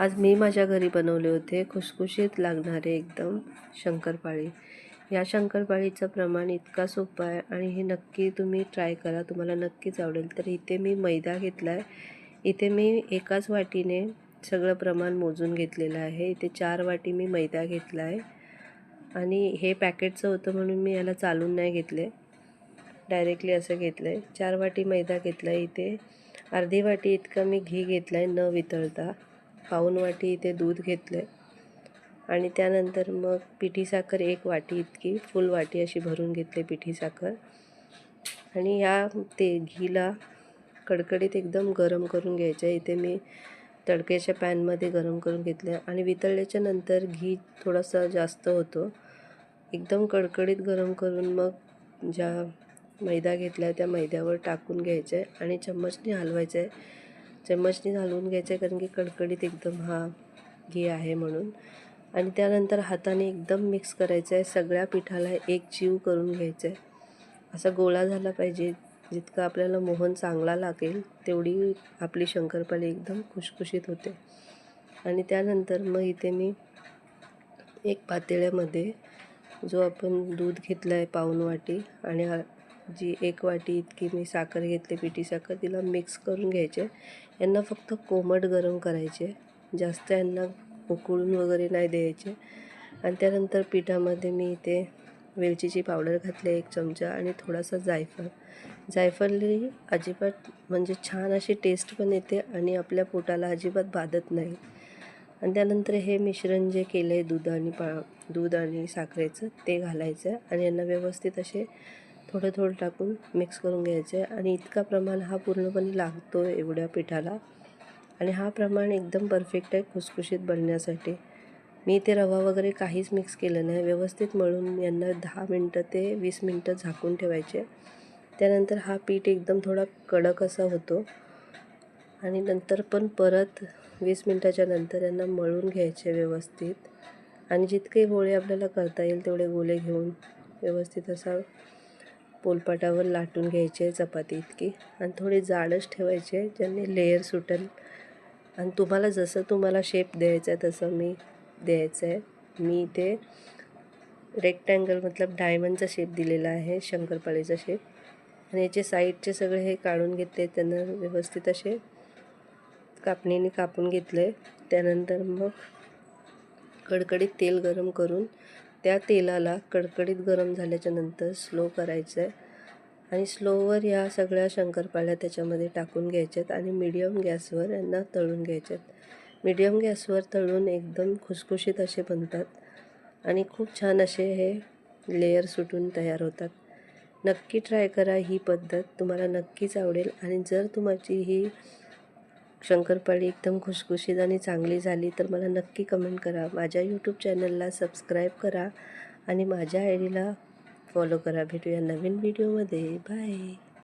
आज मी माझ्या घरी बनवले होते खुसखुशीत लागणारे एकदम शंकरपाळी. या शंकरपाळीचं प्रमाण इतका सोपं आहे आणि हे नक्की तुम्ही ट्राय करा. तुम्हाला नक्कीच आवडेल. तर इथे मी मैदा घेतला आहे इथे मी एकाच वाटीने सगळं प्रमाण मोजून घेतलेलं आहे. इथे चार वाटी मी मैदा घेतला आहे आणि हे पॅकेटचं होतं म्हणून मी याला चालून नाही घेतले. डायरेक्टली असं घेतलं आहे चार वाटी मैदा घेतला आहे इथे. अर्धी वाटी इतका मी घी घेतला आहे न वितळता. पाऊण वाटी इथे दूध घेतलं आहे आणि त्यानंतर मग पिठी साखर एक वाटी इतकी फुल वाटी अशी भरून घेतली पिठी साखर. आणि ह्या ते घीला कडकडीत एकदम गरम करून घ्यायचं आहे इथे मी तडक्याच्या पॅनमध्ये गरम करून घेतलं आणि वितळल्याच्या नंतर घी थोडासा जास्त होतो. एकदम कडकडीत गरम करून मग ज्या मैदा घेतला आहे त्या मैद्यावर टाकून घ्यायचं आहे आणि चम्मचने हलवायचं. आहे चम्मचने घालून घ्यायचं आहे कारण की कडकडीत एकदम हा घी आहे म्हणून. आणि त्यानंतर हाताने एकदम मिक्स करायचं. आहे सगळ्या पिठाला एक जीव करून घ्यायचं. आहे असा गोळा झाला पाहिजे. जितका आपल्याला मोहन चांगला लागेल तेवढी आपली शंकरपाळी एकदम खुशखुशीत होते. आणि त्यानंतर मग इथे मी एक पातेळ्यामध्ये जो आपण दूध घेतला आहे पाऊन वाटी आणि जी एक वाटी इतकी मी साखर घेतली पिठी साखर तिला मिक्स करून घ्यायचे. यांना फक्त कोमट गरम करायचे. जास्त यांना उकळून वगैरे नाही द्यायचे. आणि त्यानंतर पिठामध्ये मी इथे वेलचीची पावडर घातली एक चमचा आणि थोडासा जायफळ. जायफळली अजिबात म्हणजे छान अशी टेस्ट पण येते आणि आपल्या पोटाला अजिबात बाधत नाही. आणि त्यानंतर हे मिश्रण जे केलं आहे दूध आणि पा दूध आणि साखरेचं ते घालायचं आणि यांना व्यवस्थित असे थोडं थोडं टाकून मिक्स करून घ्यायचं आहे आणि इतका प्रमाण हा पूर्णपणे लागतो एवढ्या पिठाला. आणि हा प्रमाण एकदम परफेक्ट आहे खुसखुशीत बनण्यासाठी. मी ते रवा वगैरे काहीच मिक्स केलं नाही. व्यवस्थित मळून यांना दहा मिनटं ते वीस मिनटं झाकून ठेवायचे. त्यानंतर हा पीठ एकदम थोडा कडक असा होतो. आणि नंतर पण परत वीस मिनटाच्या नंतर यांना मळून घ्यायचे व्यवस्थित. आणि जितके गोळे आपल्याला करता येईल तेवढे गोळे घेऊन व्यवस्थित असा पोलपाटावर लाटून घ्यायचे चपाती इतकी. आणि थोडी जाडच ठेवायचे ज्यांनी लेअर सुटेल. आणि तुम्हाला जसं तुम्हाला शेप द्यायचा आहे तसं मी द्यायचं आहे मी इथे रेक्टँगल मतलब डायमंडचा शेप दिलेला आहे शंकरपाळीचा शेप आणि याचे साईडचे सगळे हे काढून घेतले त्यांना व्यवस्थित असे कापणीने कापून घेतले. त्यानंतर मग कडकडीत तेल गरम करून त्या तेलाला कडकडीत गरम झाल्याच्यानंतर स्लो करायचं आहे आणि स्लोवर या सगळ्या शंकरपाळ्या त्याच्यामध्ये टाकून घ्यायच्यात आणि मीडियम गॅसवर यांना तळून घ्यायच्यात. मिडियम गॅसवर तळून एकदम खुसखुशीत असे बनतात आणि खूप छान असे हे लेयर सुटून तयार होतात. नक्की ट्राय करा ही पद्धत तुम्हाला नक्कीच आवडेल आणि जर तुमची ही शंकरपाळी एकदम खुशखुशीत आणि चांगली झाली तर मला नक्की कमेंट करा. माझ्या यूट्यूब चॅनलला सबस्क्राईब करा आणि माझ्या आय डीला फॉलो करा. भेटूया नवीन व्हिडिओमध्ये बाय